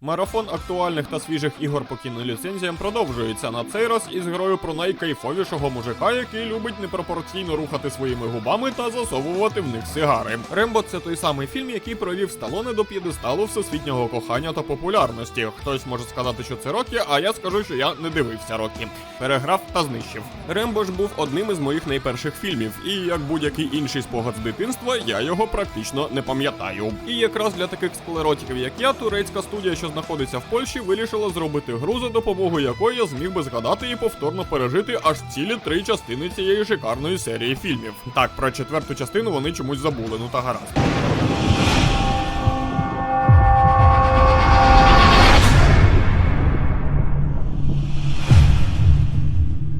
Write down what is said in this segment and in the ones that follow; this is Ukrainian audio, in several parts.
Марафон актуальних та свіжих ігор по кіноліцензіям продовжується на цей раз із грою про найкайфовішого мужика, який любить непропорційно рухати своїми губами та засовувати в них сигари. Рембо це той самий фільм, який провів Сталоне до п'єдесталу всесвітнього кохання та популярності. Хтось може сказати, що це Рокі, а я скажу, що я не дивився Рокі. Переграв та знищив. Рембо ж був одним із моїх найперших фільмів, і як будь-який інший спогад з дитинства, я його практично не пам'ятаю. І якраз для таких склеротиків, як я, турецька студія, що знаходиться в Польщі, вирішила зробити гру, за допомогою якої я зміг би згадати і повторно пережити аж цілі три частини цієї шикарної серії фільмів. Так, про четверту частину вони чомусь забули, ну та гаразд.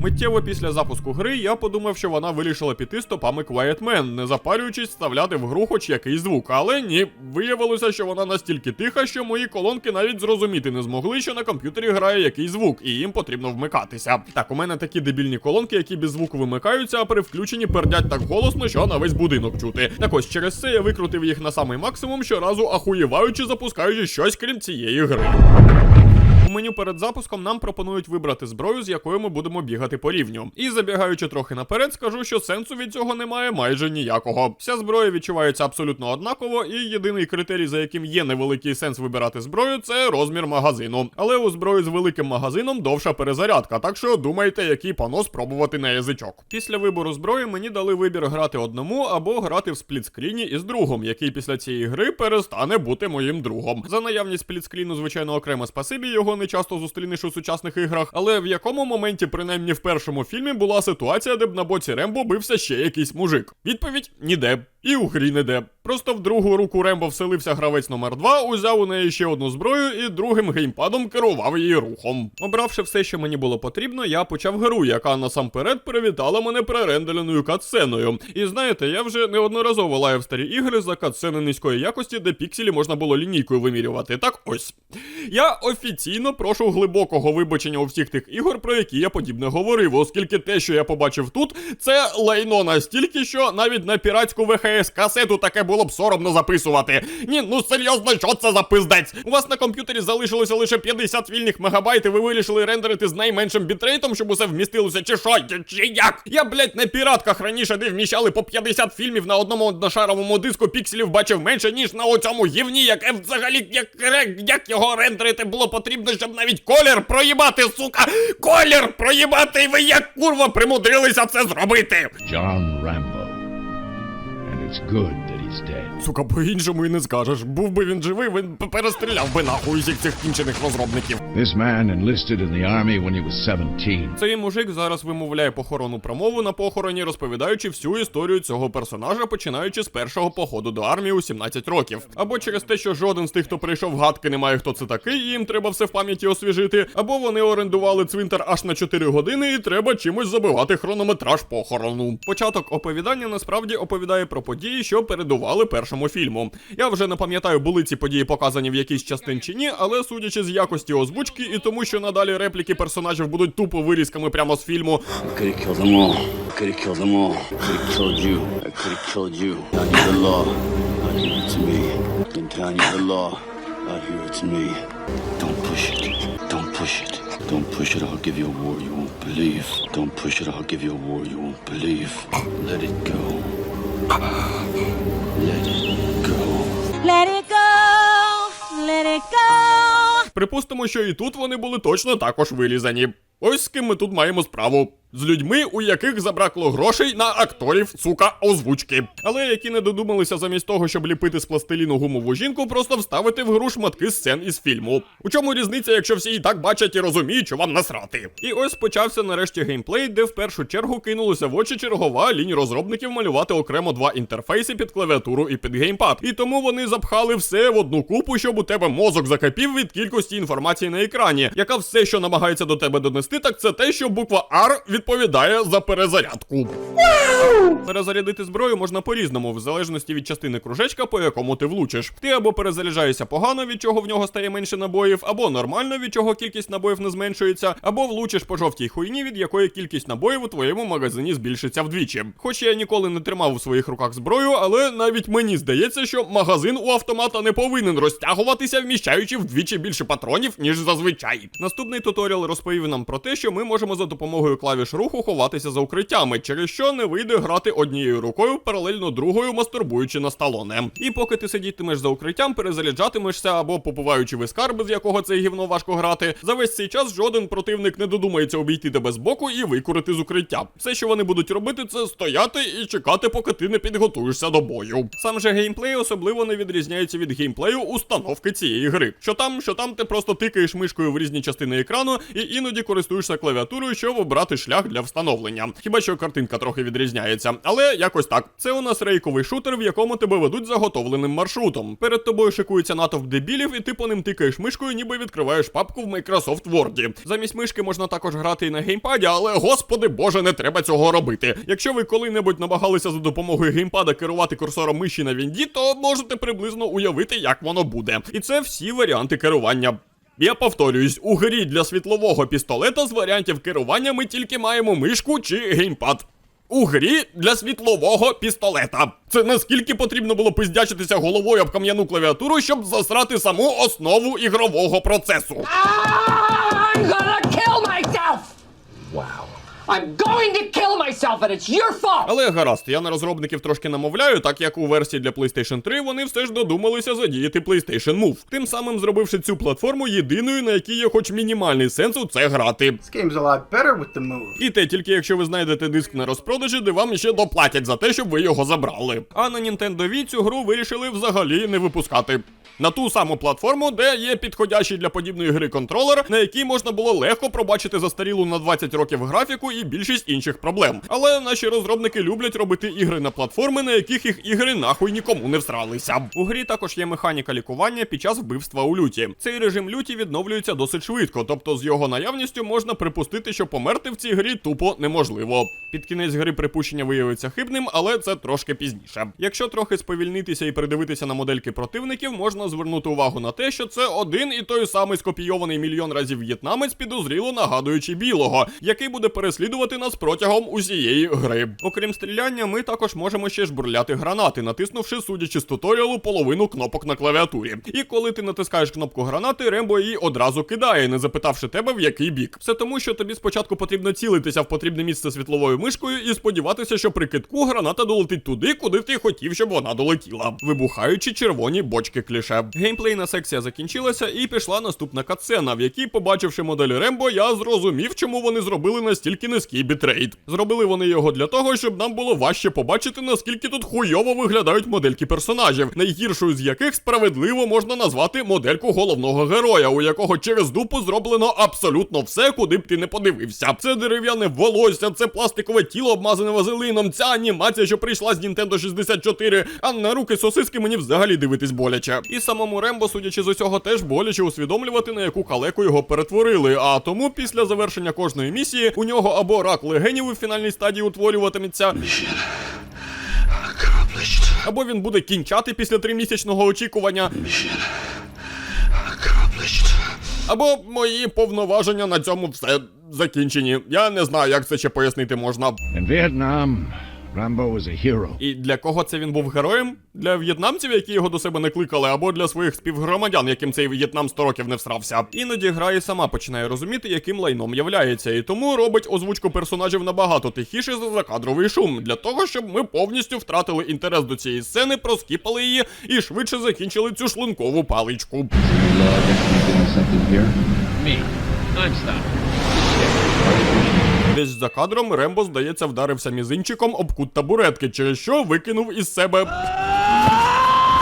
Миттєво після запуску гри я подумав, що вона вирішила піти стопами Quiet Man, не запарюючись вставляти в гру хоч якийсь звук. Але ні, виявилося, що вона настільки тиха, що мої колонки навіть зрозуміти не змогли, що на комп'ютері грає якийсь звук, і їм потрібно вмикатися. Так, у мене такі дебільні колонки, які без звуку вимикаються, а при включенні пердять так голосно, що на весь будинок чути. Так ось через це я викрутив їх на самий максимум, щоразу ахуєваючи, запускаючи щось крім цієї гри. Меню перед запуском нам пропонують вибрати зброю, з якою ми будемо бігати по рівню. І забігаючи трохи наперед, скажу, що сенсу від цього немає майже ніякого. Вся зброя відчувається абсолютно однаково, і єдиний критерій, за яким є невеликий сенс вибирати зброю, це розмір магазину. Але у зброї з великим магазином довша перезарядка, так що думайте, який понос пробувати на язичок. Після вибору зброї мені дали вибір грати одному або грати в сплітскріні із другом, який після цієї гри перестане бути моїм другом. За наявність сплітскріну, звичайно, окремо спасибі, його не часто зустрінеш у сучасних іграх. Але в якому моменті, принаймні в першому фільмі, була ситуація, де б на боці Рембо бився ще якийсь мужик? Відповідь ніде. І у грі не де. Просто в другу руку Рембо вселився гравець номер 2 узяв у неї ще одну зброю і другим геймпадом керував її рухом. Обравши все, що мені було потрібно, я почав гру, яка насамперед привітала мене пререндереною катсценою. І знаєте, я вже неодноразово лаяв старі ігри за катсцени низької якості, де пікселі можна було лінійкою вимірювати. Так ось. Я офіційно прошу глибокого вибачення у всіх тих ігор, про які я подібне говорив, оскільки те, що я побачив тут, це лайно настільки, що навіть на піратську ВХС касету таке було б соромно записувати. Ні, ну серйозно, що це за пиздець? У вас на комп'ютері залишилося лише 50 вільних мегабайт, і ви вирішили рендерити з найменшим бітрейтом, щоб усе вмістилося, чи що, чи- чи як? Я, блять, на піратках раніше, де вміщали по 50 фільмів на одному одношаровому диску пікселів бачив менше, ніж на оцьому гівні, яке взагалі як, як його рендерити було потрібно, щоб навіть колір проїбати, сука! Колір проїбати, і ви як курва примудрилися це зробити! Джон Rambo. It's good that he's dead. Сука, по-іншому і не скажеш. Був би він живий, він перестріляв би нахуй усіх цих кінчених розробників. This man enlisted in the army when he was 17. Цей мужик зараз вимовляє похоронну промову на похороні, розповідаючи всю історію цього персонажа, починаючи з першого походу до армії у 17 років. Або через те, що жоден з тих, хто прийшов гадки, не має хто це такий, і їм треба все в пам'яті освіжити, або вони орендували цвинтар аж на 4 години, і треба чимось забивати хронометраж похорону. Початок оповідання насправді оповідає про події, що передували першому фільму. Я вже не пам'ятаю, були ці події показані в якійсь частин чи ні, але судячи з якості озвучки і тому, що надалі репліки персонажів будуть тупо вирізками прямо з фільму. Don't push it. I'll give you a war you won't believe. Don't push it. I'll give you a war you won't believe. Let it go. Let it go. Let it go. Припустимо, що і тут вони були точно також вилізані. Ось з ким ми тут маємо справу. З людьми, у яких забракло грошей на акторів, сука, озвучки. Але які не додумалися замість того, щоб ліпити з пластиліну гумову жінку, просто вставити в гру шматки сцен із фільму. У чому різниця, якщо всі і так бачать і розуміють, що вам насрати? І ось почався нарешті геймплей, де в першу чергу кинулося в очі чергова лінь розробників малювати окремо два інтерфейси під клавіатуру і під геймпад. І тому вони запхали все в одну купу, щоб у тебе мозок закипів від кількості інформації на екрані, яка все, що намагається до тебе донести, так це те, що буква R від відповідає за перезарядку. Перезарядити зброю можна по-різному, в залежності від частини кружечка, по якому ти влучиш. Ти або перезаряджаєшся погано, від чого в нього стає менше набоїв, або нормально, від чого кількість набоїв не зменшується, або влучиш по жовтій хуйні, від якої кількість набоїв у твоєму магазині збільшиться вдвічі. Хоч я ніколи не тримав у своїх руках зброю, але навіть мені здається, що магазин у автомата не повинен розтягуватися, вміщаючи вдвічі більше патронів, ніж зазвичай. Наступний туторіал розповів нам про те, що ми можемо за допомогою клавіш руху ховатися за укриттями, через що не вийде грати однією рукою, паралельно другою мастурбуючи на сталоне. І поки ти сидітимеш за укриттям, перезаряджатимешся або попиваючи в скарби, з якого це гівно важко грати. За весь цей час жоден противник не додумається обійти тебе з боку і викурити з укриття. Все, що вони будуть робити, це стояти і чекати, поки ти не підготуєшся до бою. Сам же геймплей особливо не відрізняється від геймплею установки цієї гри. Що там, що там, ти просто тикаєш мишкою в різні частини екрану і іноді користуєшся клавіатурою, щоб обрати шлях для встановлення. Хіба що картинка трохи відрізняється, але якось так. Це у нас рейковий шутер, в якому тебе ведуть заготовленим маршрутом. Перед тобою шикується натовп дебілів, і ти по ним тикаєш мишкою, ніби відкриваєш папку в Microsoft Word. Замість мишки можна також грати і на геймпаді, але господи боже, не треба цього робити. Якщо ви коли-небудь намагалися за допомогою геймпада керувати курсором миші на вінді, то можете приблизно уявити, як воно буде. І це всі варіанти керування. Я повторююсь, у грі для світлового пістолета з варіантів керування ми тільки маємо мишку чи геймпад. У грі для світлового пістолета. Це наскільки потрібно було пиздячитися головою об кам'яну клавіатуру, щоб засрати саму основу ігрового процесу. I'm gonna kill myself! Wow. I'm going to kill myself and it's your fault! Але гаразд, я на розробників трошки намовляю, так як у версії для PlayStation 3 вони все ж додумалися задіяти PlayStation Move, тим самим зробивши цю платформу єдиною, на якій є хоч мінімальний сенс у це грати. This game's a lot better with the move. І те тільки якщо ви знайдете диск на розпродажі, де вам ще доплатять за те, щоб ви його забрали. А на Nintendo Wii цю гру вирішили взагалі не випускати. На ту саму платформу, де є підходящий для подібної гри контролер, на якій можна було легко пробачити застарілу на 20 років графіку і більшість інших проблем. Але наші розробники люблять робити ігри на платформи, на яких їх ігри нахуй нікому не всралися. У грі також є механіка лікування під час вбивства у люті. Цей режим люті відновлюється досить швидко, тобто з його наявністю можна припустити, що померти в цій грі тупо неможливо. Під кінець гри припущення виявиться хибним, але це трошки пізніше. Якщо трохи сповільнитися і придивитися на модельки противників, можна звернути увагу на те, що це один і той самий скопійований мільйон разів в'єтнамець, підозріло нагадуючи білого, який буде переслідувати нас протягом усієї гри. Окрім стріляння, ми також можемо ще жбурляти гранати, натиснувши, судячи з туторіалу, половину кнопок на клавіатурі. І коли ти натискаєш кнопку гранати, Рембо її одразу кидає, не запитавши тебе в який бік. Все тому, що тобі спочатку потрібно цілитися в потрібне місце світловою мишкою і сподіватися, що при китку граната долетить туди, куди ти хотів, щоб вона долетіла, вибухаючи червоні бочки кліше. Геймплейна секція закінчилася і пішла наступна катсцена, в якій, побачивши модель Рембо, я зрозумів, чому вони зробили настільки низький бітрейт. Зробили вони його для того, щоб нам було важче побачити, наскільки тут хуйово виглядають модельки персонажів, найгіршою з яких справедливо можна назвати модельку головного героя, у якого через дупу зроблено абсолютно все, куди б ти не подивився. Це дерев'яне волосся, це пластикове тіло обмазане вазелином, ця анімація, що прийшла з Nintendo 64, а на руки сосиски мені взагалі дивитись боляче. І самому Рембо, судячи з усього, теж боляче усвідомлювати, на яку калеку його перетворили. А тому після завершення кожної місії у нього або рак легенів у фінальній стадії утворюватиметься. Або він буде кінчати після тримісячного очікування, або мої повноваження на цьому все закінчені. Я не знаю, як це ще пояснити можна. Vietnam, Rambo was a hero. І для кого це він був героєм? Для в'єтнамців, які його до себе не кликали, або для своїх співгромадян, яким цей В'єтнам 100 років не всрався. Іноді гра і сама починає розуміти, яким лайном являється, і тому робить озвучку персонажів набагато тихіше за закадровий шум, для того, щоб ми повністю втратили інтерес до цієї сцени, проскіпали її і швидше закінчили цю шлункову паличку. Me. I'm stopped. Десь за кадром Рембо, здається, вдарився мізинчиком об кут табуретки, через що викинув із себе.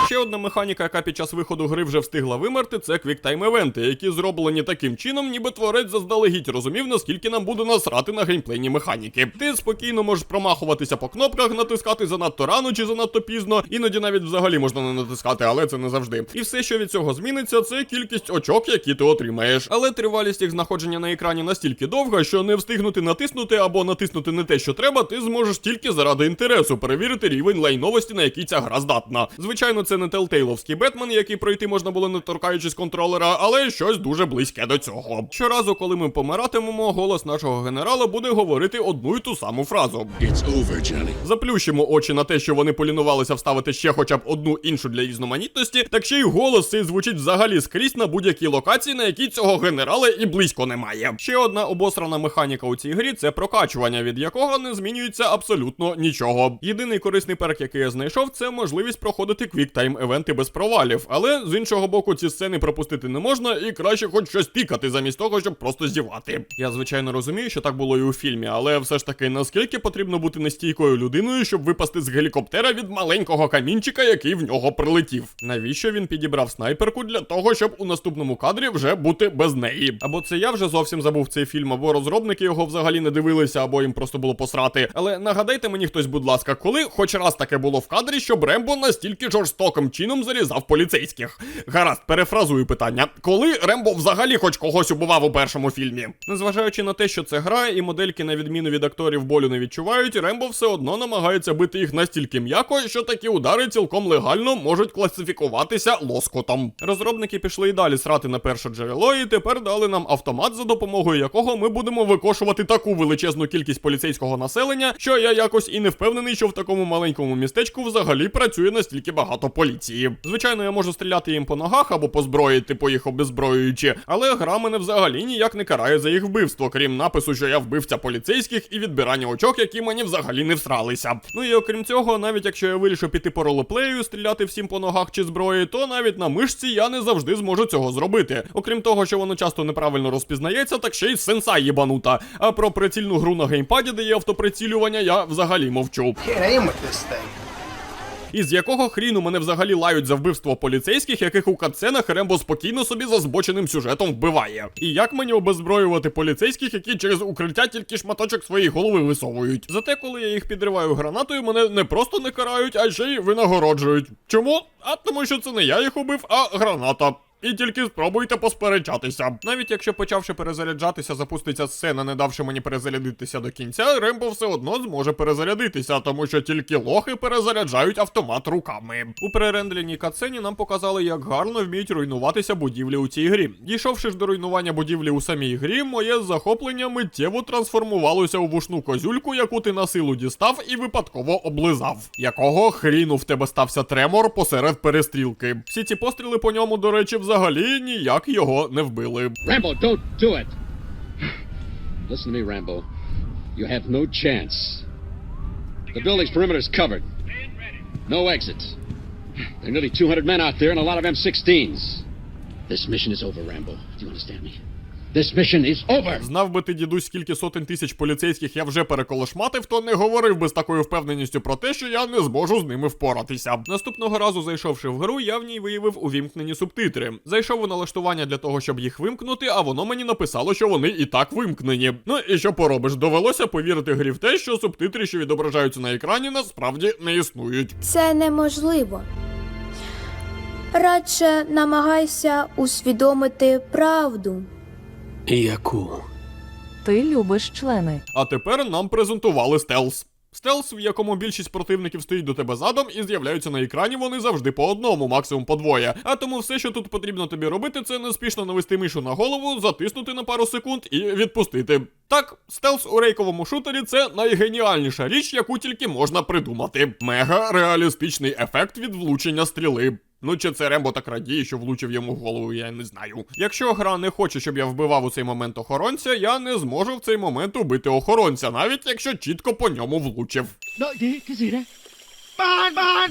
Ще одна механіка, яка під час виходу гри вже встигла вимерти, це квіктайм івенти, які зроблені таким чином, ніби творець заздалегідь розумів, наскільки нам буде насрати на геймплейні механіки. Ти спокійно можеш промахуватися по кнопках, натискати занадто рано чи занадто пізно, іноді навіть взагалі можна не натискати, але це не завжди. І все, що від цього зміниться, це кількість очок, які ти отримаєш. Але тривалість їх знаходження на екрані настільки довга, що не встигнути натиснути або натиснути не те, що треба, ти зможеш тільки заради інтересу перевірити рівень лайновості, на який ця гра здатна. Звичайно, це не телтейловський Бетмен, який пройти можна було не торкаючись контролера, але щось дуже близьке до цього. Щоразу, коли ми помиратимемо, голос нашого генерала буде говорити одну й ту саму фразу. It's over, Johnny. Заплющимо очі на те, що вони полінувалися вставити ще хоча б одну іншу для різноманітності, так ще й голос цей звучить взагалі скрізь на будь-якій локації, на якій цього генерала і близько немає. Ще одна обосрана механіка у цій грі це прокачування, від якого не змінюється абсолютно нічого. Єдиний корисний перк, який я знайшов, це можливість проходити квіктайм евенти без провалів. Але з іншого боку, ці сцени пропустити не можна, і краще хоч щось пікати, замість того, щоб просто зівати. Я звичайно розумію, що так було і у фільмі, але все ж таки, наскільки потрібно бути нестійкою людиною, щоб випасти з гелікоптера від маленького камінчика, який в нього прилетів. Навіщо він підібрав снайперку для того, щоб у наступному кадрі вже бути без неї? Або це я вже зовсім забув цей фільм, або розробники його взагалі не дивилися, або їм просто було посрати. Але нагадайте мені хтось, будь ласка, коли хоч раз таке було в кадрі, щоб Рембо настільки жорстоким чином зарізав поліцейських. Гаразд, перефразую питання. Коли Рембо взагалі хоч когось убивав у першому фільмі? Незважаючи на те, що це гра, і модельки, на відміну від акторів, болю не відчувають, Рембо все одно намагається бити їх настільки м'яко, що такі удари цілком легально можуть класифікуватися лоскотом. Розробники пішли і далі срати на перше джерело, і тепер дали нам автомат, за допомогою якого ми будемо викошувати таку величезну кількість поліцейського населення, що я якось і не впевнений, що в такому маленькому містечку взагалі працює настільки багато поліції. Звичайно, я можу стріляти їм по ногах або по зброї, типу їх обезброюючи, але гра мене взагалі ніяк не карає за їх вбивство, крім напису, що я вбивця поліцейських і відбирання очок, які мені взагалі не всралися. Ну і окрім цього, навіть якщо я вирішу піти по ролеплею, стріляти всім по ногах чи зброї, то навіть на мишці я не завжди зможу цього зробити. Окрім того, що воно часто неправильно розпізнається, так ще й сенса єбанута. А про прицільну гру на геймпаді, де є автоприцілювання, я взагалі мовчу. Can't aim with this thing. І з якого хріну мене взагалі лають за вбивство поліцейських, яких у катсценах Рембо спокійно собі за збоченим сюжетом вбиває. І як мені обезброювати поліцейських, які через укриття тільки шматочок своєї голови висовують? Зате, коли я їх підриваю гранатою, мене не просто не карають, а ще й винагороджують. Чому? А тому, що це не я їх убив, а граната. І тільки спробуйте посперечатися. Навіть якщо почавши перезаряджатися, запуститься сцена, не давши мені перезарядитися до кінця, Рембо все одно зможе перезарядитися, тому що тільки лохи перезаряджають автомат руками. У перерендереній катсцені нам показали, як гарно вміють руйнуватися будівлі у цій грі. Дійшовши ж до руйнування будівлі у самій грі, моє захоплення миттєво трансформувалося у вушну козюльку, яку ти на силу дістав і випадково облизав. Якого хріну в тебе стався тремор посеред перестрілки? Всі ці постріли по ньому, до речі, взагалі ніяк його не вбили. Rambo, don't do it! Listen to me, Rambo. You have no chance. The building's perimeter is covered. No exits. There are nearly 200 men out there and a lot of M16s. This mission is over, Rambo. Do you understand me? This mission is over! Знав би ти, дідусь, скільки сотень тисяч поліцейських я вже переколошматив, то не говорив би з такою впевненістю про те, що я не зможу з ними впоратися. Наступного разу, зайшовши в гру, я в ній виявив увімкнені субтитри. Зайшов у налаштування для того, щоб їх вимкнути, а воно мені написало, що вони і так вимкнені. Ну і що поробиш? Довелося повірити грі в те, що субтитри, що відображаються на екрані, насправді не існують. Це неможливо. Радше намагайся усвідомити правду. Ти любиш члени. А тепер нам презентували стелс. Стелс, в якому більшість противників стоїть до тебе задом і з'являються на екрані вони завжди по одному, максимум по двоє. А тому все, що тут потрібно тобі робити, це неспішно навести мишу на голову, затиснути на пару секунд і відпустити. Так, стелс у рейковому шутері це найгеніальніша річ, яку тільки можна придумати. Мега реалістичний ефект від влучення стріли. Ну, чи це Рембо так радіє, що влучив йому в голову, я не знаю. Якщо гра не хоче, щоб я вбивав у цей момент охоронця, я не зможу в цей момент убити охоронця, навіть якщо чітко по ньому влучив.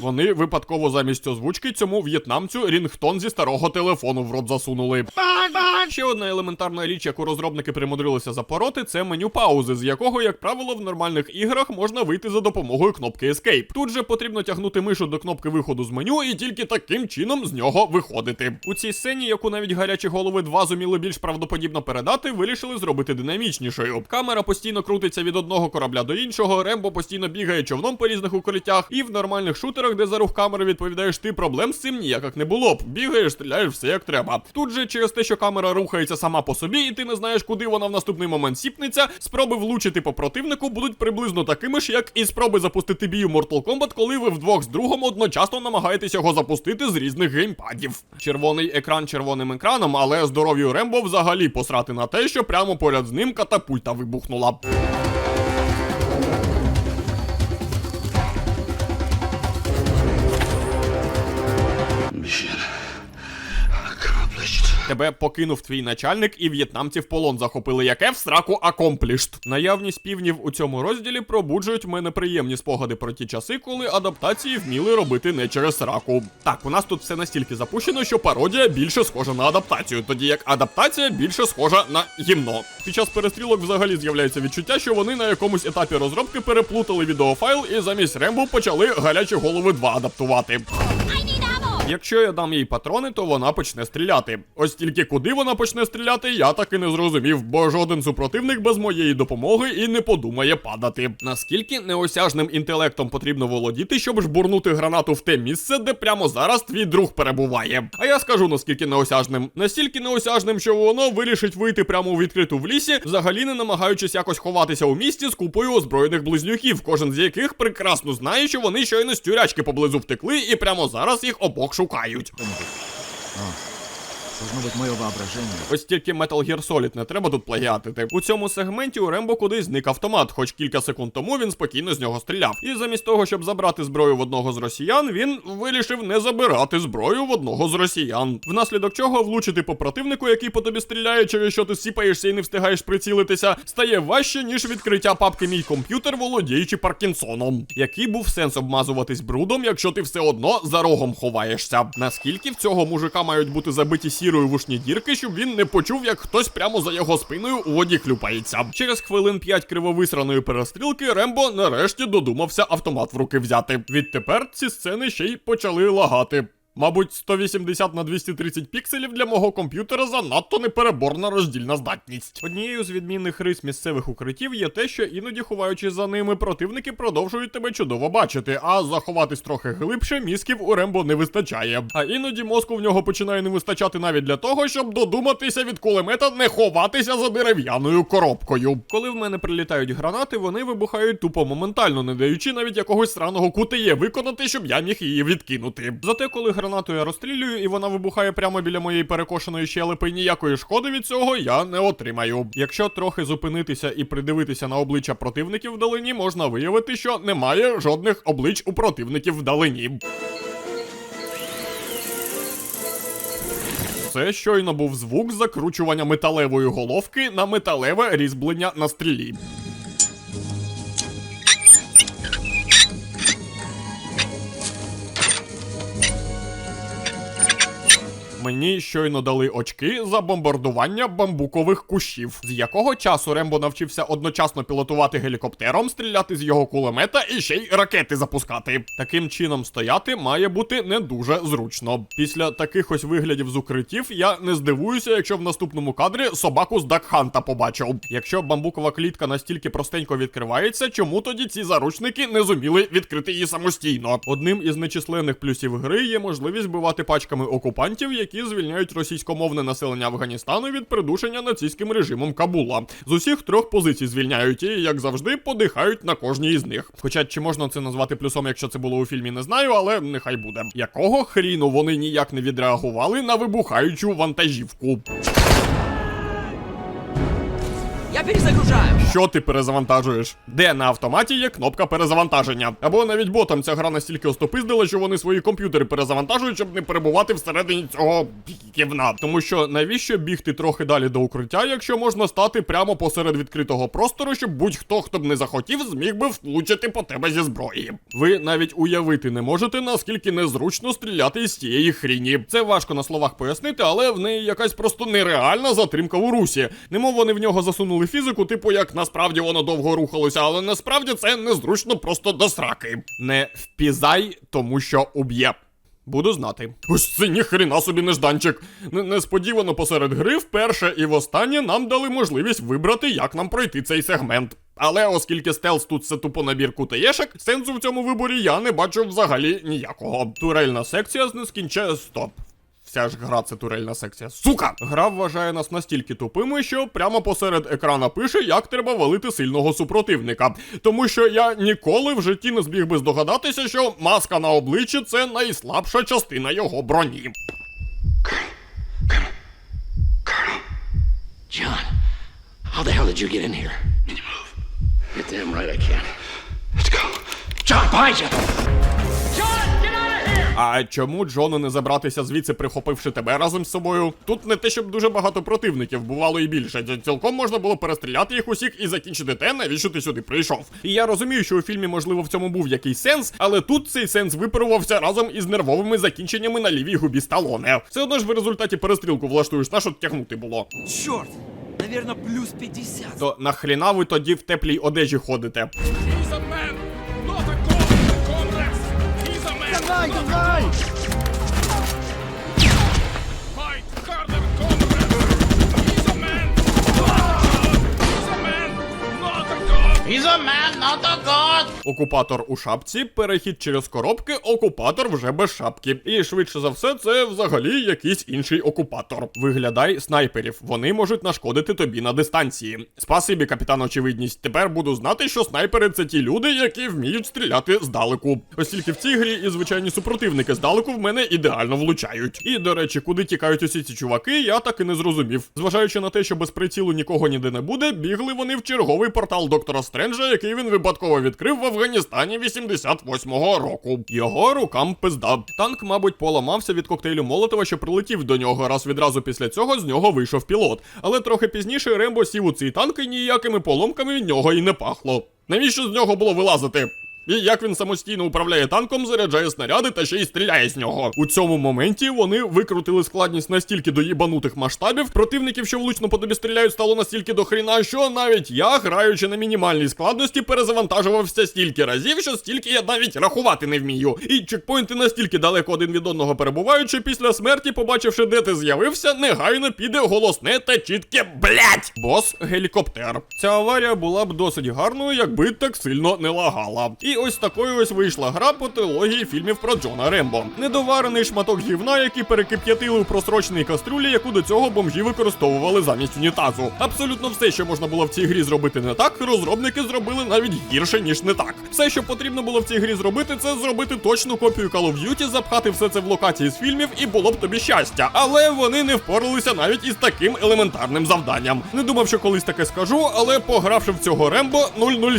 Вони випадково замість озвучки цьому в'єтнамцю рінгтон зі старого телефону в рот засунули. Ще одна елементарна річ, яку розробники примудрилися запороти, це меню паузи, з якого, як правило, в нормальних іграх можна вийти за допомогою кнопки Escape. Тут же потрібно тягнути мишу до кнопки виходу з меню і тільки таким чином з нього виходити. У цій сцені, яку навіть гарячі голови 2 зуміли більш правдоподібно передати, вирішили зробити динамічнішою. Камера постійно крутиться від одного корабля до іншого, Рембо постійно бігає човном по різних укриттях, і в нормальних шутерах, де за рух камери відповідаєш ти, проблем з цим ніяких не було б. Бігаєш, стріляєш все як треба. Тут же через те, що камера рухається сама по собі, і ти не знаєш, куди вона в наступний момент сіпнеться, спроби влучити по противнику будуть приблизно такими ж, як і спроби запустити бій у Mortal Kombat, коли ви вдвох з другом одночасно намагаєтесь його запустити з різних геймпадів. Червоний екран червоним екраном, але здоров'ю Рембо взагалі посрати на те, що прямо поряд з ним катапульта вибухнула. Тебе покинув твій начальник і в'єтнамці в полон захопили, яке в сраку акомплішт. Наявність півнів у цьому розділі пробуджують мене приємні спогади про ті часи, коли адаптації вміли робити не через сраку. Так, у нас тут все настільки запущено, що пародія більше схожа на адаптацію, тоді як адаптація більше схожа на гімно. Під час перестрілок взагалі з'являється відчуття, що вони на якомусь етапі розробки переплутали відеофайл і замість Рембо почали гарячі голови 2 адаптувати. Якщо я дам їй патрони, то вона почне стріляти. Ось тільки куди вона почне стріляти, я так і не зрозумів, бо жоден супротивник без моєї допомоги і не подумає падати. Наскільки неосяжним інтелектом потрібно володіти, щоб жбурнути гранату в те місце, де прямо зараз твій друг перебуває. А я скажу наскільки неосяжним. Настільки неосяжним, що воно вирішить вийти прямо у відкриту в лісі, взагалі не намагаючись якось ховатися у місті з купою озброєних близнюків, кожен з яких прекрасно знає, що вони щойно з тюрячки поблизу втекли і прямо зараз їх обох шукають. Должно быть мое воображение. Ось тільки Metal Gear Solid не треба тут плагіатити. У цьому сегменті у Рембо кудись зник автомат, хоч кілька секунд тому він спокійно з нього стріляв. І замість того, щоб забрати зброю в одного з росіян, він вирішив не забирати зброю в одного з росіян. Внаслідок чого влучити по противнику, який по тобі стріляє, через що ти сіпаєшся і не встигаєш прицілитися, стає важче, ніж відкриття папки мій комп'ютер, володіючи Паркінсоном. Який був сенс обмазуватись брудом, якщо ти все одно за рогом ховаєшся? Наскільки в цього мужика мають бути забиті сірою вушні дірки, щоб він не почув, як хтось прямо за його спиною у воді хлюпається. Через хвилин 5 кривовисраної перестрілки Рембо нарешті додумався автомат в руки взяти. Відтепер ці сцени ще й почали лагати. Мабуть, 180 на 230 пікселів для мого комп'ютера занадто непереборна роздільна здатність. Однією з відмінних рис місцевих укриттів є те, що іноді ховаючись за ними, противники продовжують тебе чудово бачити, а заховатись трохи глибше мізків у Рембо не вистачає. А іноді мозку в нього починає не вистачати навіть для того, щоб додуматися від кулемета не ховатися за дерев'яною коробкою. Коли в мене прилітають гранати, вони вибухають тупо моментально, не даючи навіть якогось сраного кутеє виконати, щоб я міг її відкинути. Зате, коли гранату я розстрілюю і вона вибухає прямо біля моєї перекошеної щелепи, ніякої шкоди від цього я не отримаю. Якщо трохи зупинитися і придивитися на обличчя противників вдалині, можна виявити, що немає жодних облич у противників вдалині. Це щойно був звук закручування металевої головки на металеве різьблення на стрілі. Мені щойно дали очки за бомбардування бамбукових кущів, з якого часу Рембо навчився одночасно пілотувати гелікоптером, стріляти з його кулемета і ще й ракети запускати. Таким чином стояти має бути не дуже зручно. Після таких ось виглядів з укриттів я не здивуюся, якщо в наступному кадрі собаку з Дакханта побачив. Якщо бамбукова клітка настільки простенько відкривається, чому тоді ці заручники не зуміли відкрити її самостійно? Одним із нечисленних плюсів гри є можливість бивати пачками окупантів, які звільняють російськомовне населення Афганістану від придушення нацистським режимом Кабула. З усіх трьох позицій звільняють і, як завжди, подихають на кожній із них. Хоча чи можна це назвати плюсом, якщо це було у фільмі, не знаю, але нехай буде. Якого хріну вони ніяк не відреагували на вибухаючу вантажівку? Перезагружаю. Що ти перезавантажуєш? Де на автоматі є кнопка перезавантаження? Або навіть ботам ця гра настільки остопиздила, що вони свої комп'ютери перезавантажують, щоб не перебувати всередині цього гівна. Тому що навіщо бігти трохи далі до укриття, якщо можна стати прямо посеред відкритого простору, щоб будь-хто, хто б не захотів, зміг би влучити по тебе зі зброї. Ви навіть уявити не можете, наскільки незручно стріляти з цієї хріні. Це важко на словах пояснити, але в неї якась просто нереальна затримка у русі. Немов вони в нього засунули фізику, типу як насправді воно довго рухалося, але насправді це незручно просто до сраки. Не впізай, тому що уб'є. Буду знати. Ось це ніхрена собі нежданчик. Несподівано посеред гри вперше і востаннє нам дали можливість вибрати, як нам пройти цей сегмент. Але оскільки стелс тут це тупо набір кутаєшек, сенсу в цьому виборі я не бачу взагалі ніякого. Турельна секція з нескінче... Стоп. Вся ж гра це турельна секція. Сука! Гра вважає нас настільки тупими, що прямо посеред екрана пише, як треба валити сильного супротивника. Тому що я ніколи в житті не зміг би здогадатися, що маска на обличчі це найслабша частина його броні. John, how the hell did you get in here? Can you move? You're damn right I can. Let's go. John, behind you! А чому Джону не забратися звідси, прихопивши тебе разом з собою? Тут не те, щоб дуже багато противників, бувало і більше. Цілком можна було перестріляти їх усіх і закінчити те, навіщо ти сюди прийшов. І я розумію, що у фільмі, можливо, в цьому був якийсь сенс, але тут цей сенс випарувався разом із нервовими закінченнями на лівій губі Сталоне. Все одно ж в результаті перестрілку влаштуєш, на що тягнути було. Черт, наверное, плюс 50. То нахріна ви тоді в теплій одежі ходите? Вогонь! Окупатор у шапці, перехід через коробки, окупатор вже без шапки. І швидше за все, це взагалі якийсь інший окупатор. Виглядай снайперів, вони можуть нашкодити тобі на дистанції. Спасибі, капітан очевидність. Тепер буду знати, що снайпери це ті люди, які вміють стріляти здалеку. Оскільки в цій грі і звичайні супротивники здалеку в мене ідеально влучають. І до речі, куди тікають усі ці чуваки, я так і не зрозумів. Зважаючи на те, що без прицілу нікого ніде не буде, бігли вони в черговий портал доктора Стренджа, який він випадково відкрив в Афганістані 88-го року. Його рукам пизда. Танк, мабуть, поламався від коктейлю Молотова, що прилетів до нього. Раз відразу після цього з нього вийшов пілот. Але трохи пізніше Рембо сів у цей танк і ніякими поломками від нього і не пахло. Навіщо з нього було вилазити? І як він самостійно управляє танком, заряджає снаряди та ще й стріляє з нього. У цьому моменті вони викрутили складність настільки до їбанутих масштабів, противників, що влучно по тобі стріляють, стало настільки до хріна, що навіть я, граючи на мінімальній складності, перезавантажувався стільки разів, що стільки я навіть рахувати не вмію. І чекпоінти настільки далеко один від одного перебуваючи, після смерті, побачивши, де ти з'явився, негайно піде голосне та чітке блять. Бос гелікоптер. Ця аварія була б досить гарною, якби так сильно не лагала. І ось такою ось вийшла гра по трилогії фільмів про Джона Рембо. Недоварений шматок гівна, який перекип'ятили у просроченій кастрюлі, яку до цього бомжі використовували замість унітазу. Абсолютно все, що можна було в цій грі зробити не так, розробники зробили навіть гірше, ніж не так. Все, що потрібно було в цій грі зробити, це зробити точну копію Call of Duty, запхати все це в локації з фільмів, і було б тобі щастя. Але вони не впоралися навіть із таким елементарним завданням. Не думав, що колись таке скажу, але погравши в цього Рембо,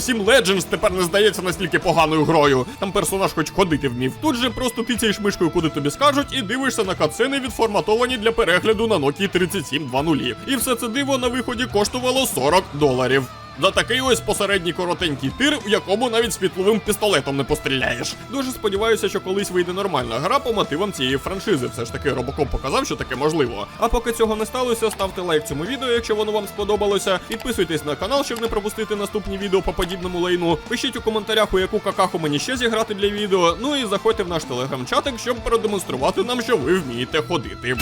007 Legends тепер не здається настільки поганою грою. Там персонаж хоч ходити вмів. Тут же просто тицяєш мишкою, куди тобі скажуть, і дивишся на катсцени, відформатовані для перегляду на Nokia 3720. І все це диво на виході коштувало 40 доларів. За такий ось посередній коротенький тир, в якому навіть світловим пістолетом не постріляєш. Дуже сподіваюся, що колись вийде нормальна гра по мотивам цієї франшизи. Все ж таки, Робокоп показав, що таке можливо. А поки цього не сталося, ставте лайк цьому відео, якщо воно вам сподобалося. Підписуйтесь на канал, щоб не пропустити наступні відео по подібному лайну. Пишіть у коментарях, у яку какаху мені ще зіграти для відео. Ну і заходьте в наш телеграм-чатик, щоб продемонструвати нам, що ви вмієте ходити.